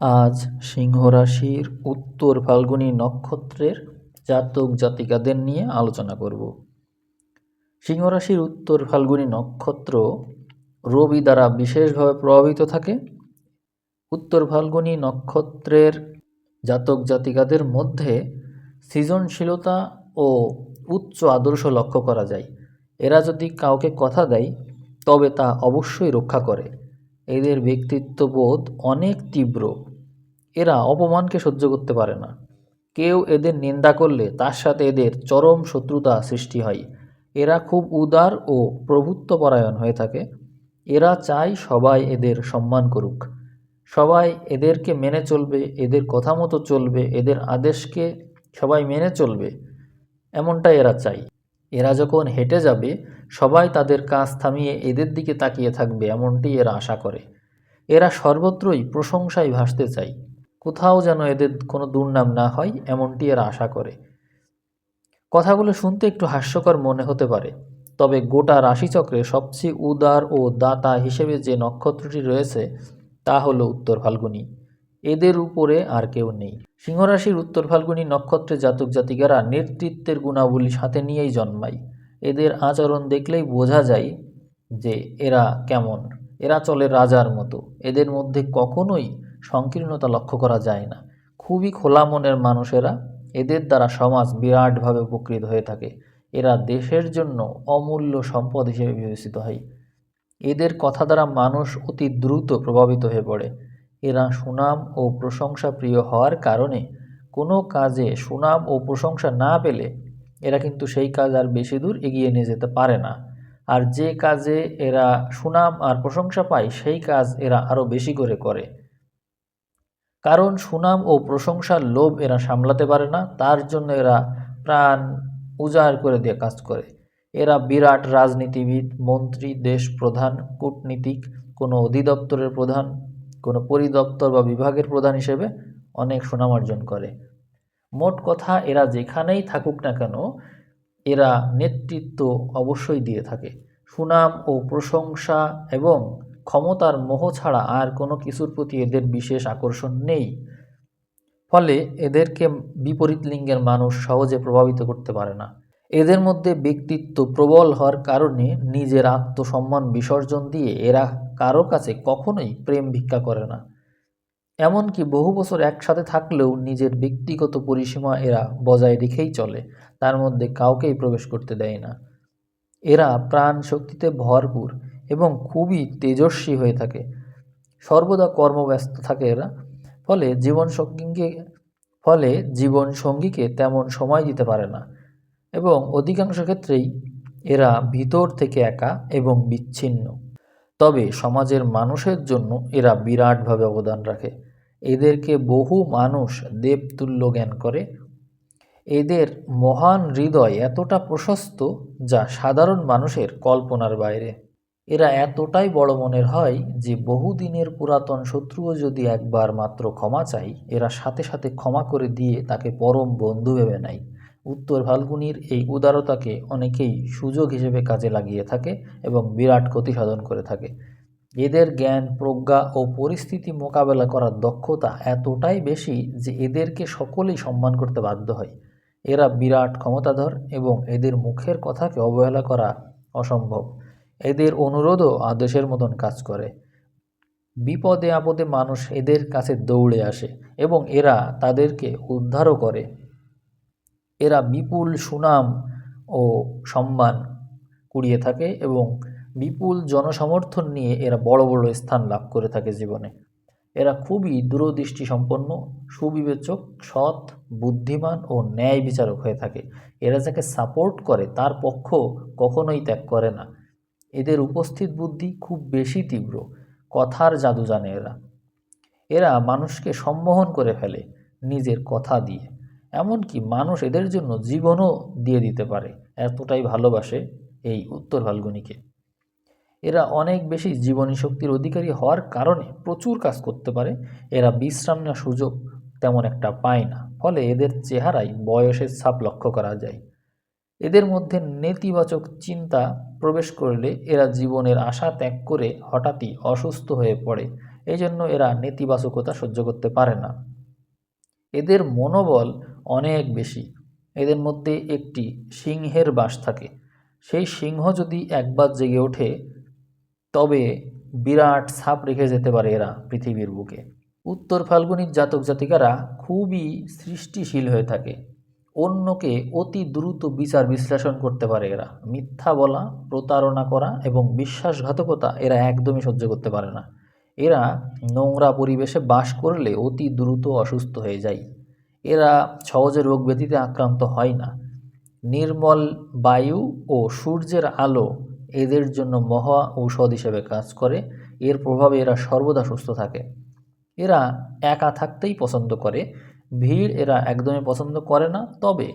আজ সিংহ রাশির উত্তর ফাল্গুনী নক্ষত্রের জাতক জাতিকাদের নিয়ে আলোচনা করব। সিংহ রাশির উত্তর ফাল্গুনী নক্ষত্র রবি দ্বারা বিশেষভাবে প্রভাবিত থাকে। উত্তর ফাল্গুনী নক্ষত্রের জাতক জাতিকাদের মধ্যে সৃজনশীলতা ও উচ্চ আদর্শ লক্ষ্য করা যায়। এরা যদি কাউকে কথা দেয়, তবে তা অবশ্যই রক্ষা করে। এদের ব্যক্তিত্ববোধ অনেক তীব্র। এরা অপমানকে সহ্য করতে পারে না। কেউ এদের নিন্দা করলে তার সাথে এদের চরম শত্রুতা সৃষ্টি হয়। এরা খুব উদার ও প্রভুত্বপরায়ণ হয়ে থাকে। এরা চায় সবাই এদের সম্মান করুক। সবাই এদেরকে মেনে চলবে, এদের কথা মতো চলবে, এদের আদেশকে সবাই মেনে চলবে, এমনটাই এরা চাই। এরা যখন হেঁটে যাবে, সবাই তাদের কাজ থামিয়ে এদের দিকে তাকিয়ে থাকবে, এমনটি এরা আশা করে। এরা সর্বত্রই প্রশংসায় ভাসতে চায়। কোথাও যেন এদের কোনো দুর্নাম না হয়, এমনটি এরা আশা করে। কথাগুলো শুনতে একটু হাস্যকর মনে হতে পারে, তবে গোটা রাশিচক্রে সবচেয়ে উদার ও দাতা হিসেবে যে নক্ষত্রটি রয়েছে, তা হলো উত্তর ফাল্গুনি। এদের উপরে আর কেউ নেই। সিংহরাশির উত্তর ফাল্গুনি নক্ষত্রে জাতক জাতিকারা নেতৃত্বের গুণাবলী সাথে নিয়েই জন্মায়। এদের আচরণ দেখলেই বোঝা যায় যে এরা কেমন। এরা চলে রাজার মতো। এদের মধ্যে কখনোই সংকীর্ণতা লক্ষ্য করা যায় না। খুবই খোলা মনের মানুষেরা এদের দ্বারা সমাজ বিরাটভাবে উপকৃত হয়ে থাকে। এরা দেশের জন্য অমূল্য সম্পদ হিসেবে বিবেচিত হয়। এদের কথা দ্বারা মানুষ অতি দ্রুত প্রভাবিত হয়ে পড়ে। এরা সুনাম ও প্রশংসা প্রিয় হওয়ার কারণে কোনো কাজে সুনাম ও প্রশংসা না পেলে এরা কিন্তু সেই কাজ আর বেশি দূর এগিয়ে নিয়ে যেতে পারে না। আর যে কাজে এরা সুনাম আর প্রশংসা পায়, সেই কাজ এরা আরও বেশি করে করে। কারণ সুনাম ও প্রশংসার লোভ এরা সামলাতে পারে না, তার জন্য এরা প্রাণ উজাড় করে দিয়ে কাজ করে। এরা বিরাট রাজনীতিবিদ, মন্ত্রী, দেশ প্রধান, কূটনীতিক, কোনো অধিদপ্তরের প্রধান, কোনো পরিদপ্তর বা বিভাগের প্রধান হিসেবে অনেক সুনাম অর্জন করে। মোট কথা, এরা যেখানেই থাকুক না কেন, এরা নেতৃত্ব অবশ্যই দিয়ে থাকে। সুনাম ও প্রশংসা এবং ক্ষমতার মোহ ছাড়া আর কোনো কিছুর প্রতি এদের বিশেষ আকর্ষণ নেই। ফলে এদেরকে বিপরীত লিঙ্গের মানুষ সহজে প্রভাবিত করতে পারে না। এদের মধ্যে ব্যক্তিত্ব প্রবল হওয়ার কারণে নিজের আত্মসম্মান বিসর্জন দিয়ে এরা কারও কাছে কখনোই প্রেম ভিক্ষা করে না। এমনকি বহু বছর একসাথে থাকলেও নিজের ব্যক্তিগত পরিসীমা এরা বজায় রেখেই চলে, তার মধ্যে কাউকেই প্রবেশ করতে দেয় না। এরা প্রাণ শক্তিতে ভরপুর এবং খুবই তেজস্বী হয়ে থাকে। সর্বদা কর্মব্যস্ত থাকে এরা। ফলে জীবন সঙ্গীকে, ফলে জীবন সঙ্গীকে তেমন সময় দিতে পারে না। এবং অধিকাংশ ক্ষেত্রেই এরা ভিতর থেকে একা এবং বিচ্ছিন্ন। তবে সমাজের মানুষের জন্য এরা বিরাটভাবে অবদান রাখে। এদেরকে বহু মানুষ দেবতুল্য জ্ঞান করে। এদের মহান হৃদয় এতটা প্রশস্ত যা সাধারণ মানুষের কল্পনার বাইরে। এরা এতটাই বড় মনের হয় যে বহুদিনের পুরাতন শত্রুও যদি একবার মাত্র ক্ষমা চাই এরা সাথে সাথে ক্ষমা করে দিয়ে তাকে পরম বন্ধু ভেবে নেয়। উত্তর ফাল্গুনির এই উদারতাকে অনেকেই সুযোগ হিসেবে কাজে লাগিয়ে থাকে এবং বিরাট ক্ষতি সাধন করে থাকে। এদের জ্ঞান, প্রজ্ঞা ও পরিস্থিতি মোকাবেলা করার দক্ষতা এতটাই বেশি যে এদেরকে সকলেই সম্মান করতে বাধ্য হয়। এরা বিরাট ক্ষমতাধর এবং এদের মুখের কথাকে অবহেলা করা অসম্ভব। এদের অনুরোধও আদেশের মতন কাজ করে। বিপদে আপদে মানুষ এদের কাছে দৌড়ে আসে এবং এরা তাদেরকে উদ্ধারও করে। এরা বিপুল সুনাম ও সম্মান কুড়িয়ে থাকে এবং বিপুল জনসমর্থন নিয়ে এরা বড় বড় স্থান লাভ করে থাকে জীবনে। এরা খুবই দূরদৃষ্টি সম্পন্ন সুবিবেচক, সৎ, বুদ্ধিমান ও ন্যায় বিচারক হয়ে থাকে। এরা যাকে সাপোর্ট করে তার পক্ষ কখনোই ত্যাগ করে না। এদের উপস্থিত বুদ্ধি খুব বেশি তীব্র, কথার জাদু জানে এরা। এরা মানুষকে সম্মোহন করে ফেলে নিজের কথা দিয়ে। এমনকি মানুষ এদের জন্য জীবনও দিয়ে দিতে পারে, এতটাই ভালোবাসে এই উত্তর ফাল্গুনিকে। এরা অনেক বেশি জীবনী শক্তির অধিকারী হওয়ার কারণে প্রচুর কাজ করতে পারে, এরা বিশ্রাম নেওয়ার সুযোগ তেমন একটা পায় না, ফলে এদের চেহারায় বয়সের ছাপ লক্ষ্য করা যায়। এদের মধ্যে নেতিবাচক চিন্তা প্রবেশ করলে এরা জীবনের আশা ত্যাগ করে হঠাৎই অসুস্থ হয়ে পড়ে। এই জন্য এরা নেতিবাচকতা সহ্য করতে পারে না। এদের মনোবল অনেক বেশি। এদের মধ্যে একটি সিংহের বাস থাকে। সেই সিংহ যদি একবার জেগে ওঠে, তবে বিরাট ছাপ রেখে যেতে পারে এরা পৃথিবীর বুকে। উত্তর ফাল্গুনির জাতক জাতিকারা খুবই সৃষ্টিশীল হয়ে থাকে। অন্যকে অতি দ্রুত বিচার বিশ্লেষণ করতে পারে এরা। মিথ্যা বলা, প্রতারণা করা এবং বিশ্বাসঘাতকতা এরা একদমই সহ্য করতে পারে না। এরা নোংরা পরিবেশে বাস করলে অতি দ্রুত অসুস্থ হয়ে যায়। এরা সহজে রোগ ব্যাধিতে আক্রান্ত হয় না। নির্মল বায়ু ও সূর্যের আলো এদের জন্য মহা ঔষধ হিসেবে কাজ করে। এর প্রভাবে এরা সর্বদা সুস্থ থাকে। এরা একা থাকতেই পছন্দ করে। ভিড় এরা একদমই পছন্দ করে না। তবে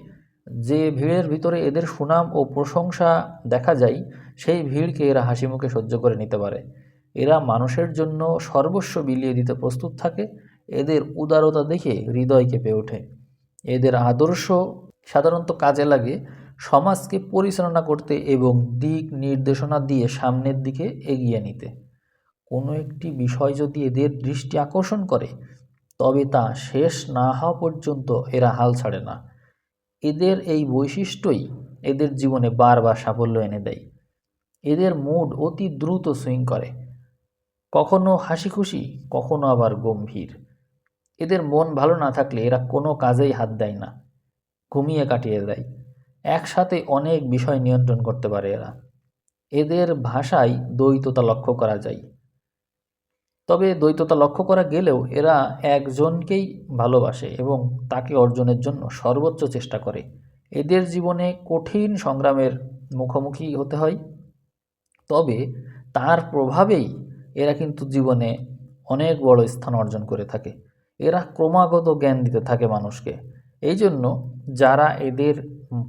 যে ভিড়ের ভিতরে এদের সুনাম ও প্রশংসা দেখা যায়, সেই ভিড়কে এরা হাসি মুখে সহ্য করে নিতে পারে। এরা মানুষের জন্য সর্বস্ব বিলিয়ে দিতে প্রস্তুত থাকে, এদের উদারতা দেখে হৃদয় কেঁপে ওঠে। এদের আদর্শ সাধারণত কাজে লাগে সমাজকে পরিচালনা করতে এবং দিক নির্দেশনা দিয়ে সামনের দিকে এগিয়ে নিতে। কোনো একটি বিষয় যদি এদের দৃষ্টি আকর্ষণ করে তবে তা শেষ না হওয়া পর্যন্ত এরা হাল ছাড়ে না। এদের এই বৈশিষ্ট্যই এদের জীবনে বারবার সাফল্য এনে দেয়। এদের মুড অতি দ্রুত সুইং করে। কখনো হাসি খুশি কখনো আবার গম্ভীর। এদের মন ভালো না থাকলে এরা কোনো কাজেই হাত দেয় না, ঘুমিয়ে কাটিয়ে দেয়। একসাথে অনেক বিষয় নিয়ন্ত্রণ করতে পারে এরা। এদের ভাষায় দ্বৈততা লক্ষ্য করা যায়। তবে দ্বৈততা লক্ষ্য করা গেলেও এরা একজনকেই ভালোবাসে এবং তাকে অর্জনের জন্য সর্বোচ্চ চেষ্টা করে। এদের জীবনে কঠিন সংগ্রামের মুখোমুখি হতে হয়। তবে তার প্রভাবেই এরা কিন্তু জীবনে অনেক বড় স্থান অর্জন করে থাকে। এরা ক্রমাগত জ্ঞান দিতে থাকে মানুষকে। এই জন্য যারা এদের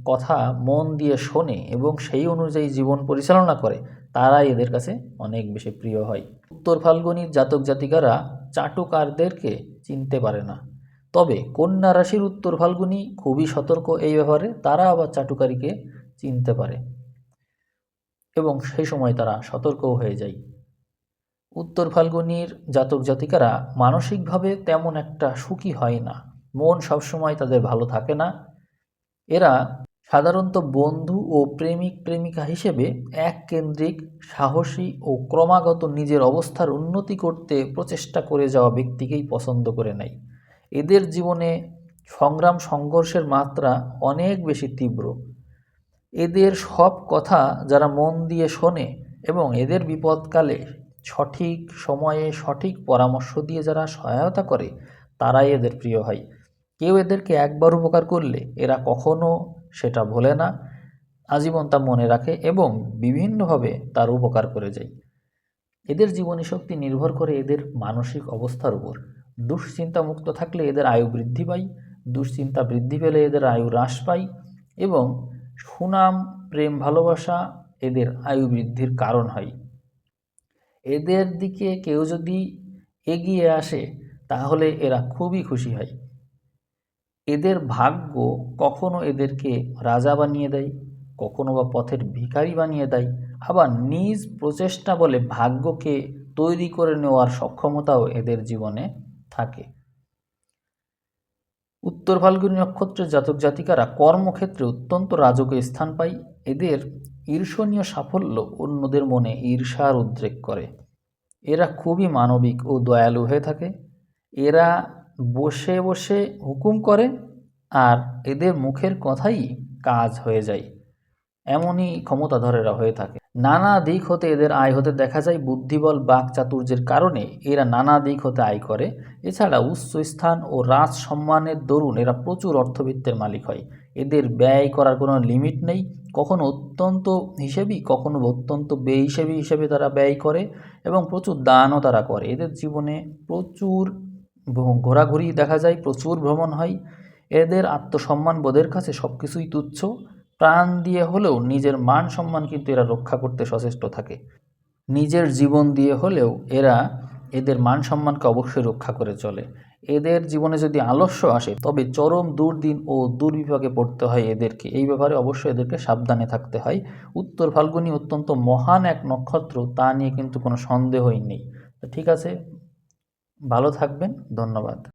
কথা মন দিয়ে শোনে এবং সেই অনুযায়ী জীবন পরিচালনা করে, তারাই এদের কাছে অনেক বেশি প্রিয় হয়। উত্তর ফাল্গুনির জাতক জাতিকারা চাটুকারদেরকে চিনতে পারে না। তবে কন্যা রাশির উত্তর ফাল্গুনি খুবই সতর্ক এই ব্যাপারে, তারা আবার চাটুকারীকে চিনতে পারে এবং সেই সময় তারা সতর্কও হয়ে যায়। উত্তর ফাল্গুনির জাতক জাতিকারা মানসিকভাবে তেমন একটা সুখী হয় না। মন সবসময় তাদের ভালো থাকে না। এরা সাধারণত বন্ধু ও প্রেমিক প্রেমিকা হিসেবে এক কেন্দ্রিক সাহসী ও ক্রমাগত নিজের অবস্থার উন্নতি করতে প্রচেষ্টা করে যাওয়া ব্যক্তিকেই পছন্দ করে নেয়। এদের জীবনে সংগ্রাম সংঘর্ষের মাত্রা অনেক বেশি তীব্র। এদের সব কথা যারা মন দিয়ে শোনে এবং এদের বিপদকালে সঠিক সময়ে সঠিক পরামর্শ দিয়ে যারা সহায়তা করে, তারাই এদের প্রিয় হয়। কেউ এদেরকে একবার উপকার করলে এরা কখনো সেটা ভোলে না, আজীবন তা মনে রাখে এবং বিভিন্নভাবে তার উপকার করে যায়। এদের জীবনী শক্তি নির্ভর করে এদের মানসিক অবস্থার উপর। দুশ্চিন্তা মুক্ত থাকলে এদের আয়ু বৃদ্ধি পায়, দুশ্চিন্তা বৃদ্ধি পেলে এদের আয়ু হ্রাস পায় এবং সুনাম, প্রেম, ভালোবাসা এদের আয়ু বৃদ্ধির কারণ হয়। এদের দিকে কেউ যদি এগিয়ে আসে, তাহলে এরা খুবই খুশি হয়। এদের ভাগ্য কখনো এদেরকে রাজা বানিয়ে দেয়, কখনো বা পথের ভিখারি বানিয়ে দেয়। আবার নিজ প্রচেষ্টা বলে ভাগ্যকে তৈরি করে নেওয়ার সক্ষমতাও এদের জীবনে থাকে। উত্তর ফাল্গুনী নক্ষত্রের জাতক জাতিকারা কর্মক্ষেত্রে অত্যন্ত রাজকীয় স্থান পায়। এদের ঈর্ষণীয় সাফল্য অন্যদের মনে ঈর্ষার উদ্রেক করে। এরা খুবই মানবিক ও দয়ালু হয়ে থাকে। এরা বসে বসে হুকুম করে আর এদের মুখের কথাই কাজ হয়ে যায়। এমনই ক্ষমতাধরেরা হয়ে থাকে। নানা দিক হতে এদের আয় হতে দেখা যায়। বুদ্ধিবল বাক চাতুর্যের কারণে এরা নানা দিক হতে আয় করে। এছাড়া উচ্চ স্থান ও রাজ সম্মানের দরুন এরা প্রচুর অর্থবিত্তের মালিক হয়। এদের ব্যয় করার কোনো লিমিট নেই। কখনো অত্যন্ত হিসেবেই কখনো অত্যন্ত বেহিসেবি হিসেবে তারা ব্যয় করে এবং প্রচুর দানও তারা করে। এদের জীবনে প্রচুর ঘোরাঘুরি দেখা যায়, প্রচুর ভ্রমণ হয়। এদের আত্মসম্মান বোধের কাছে সব কিছুই তুচ্ছ। প্রাণ দিয়ে হলেও নিজের মান সম্মান কিন্তু এরা রক্ষা করতে সচেষ্ট থাকে। নিজের জীবন দিয়ে হলেও এরা এদের মান সম্মানকে অবশ্যই রক্ষা করে চলে। এদের জীবনে যদি আলস্য আসে, তবে চরম দুর্দিন ও দুর্বিপাকে পড়তে হয় এদেরকে। এই ব্যাপারে অবশ্যই এদেরকে সাবধানে থাকতে হয়। উত্তর ফাল্গুনি অত্যন্ত মহান এক নক্ষত্র, তা নিয়ে কিন্তু কোনো সন্দেহই নেই। ঠিক আছে ভালো থাকবেন ধন্যবাদ।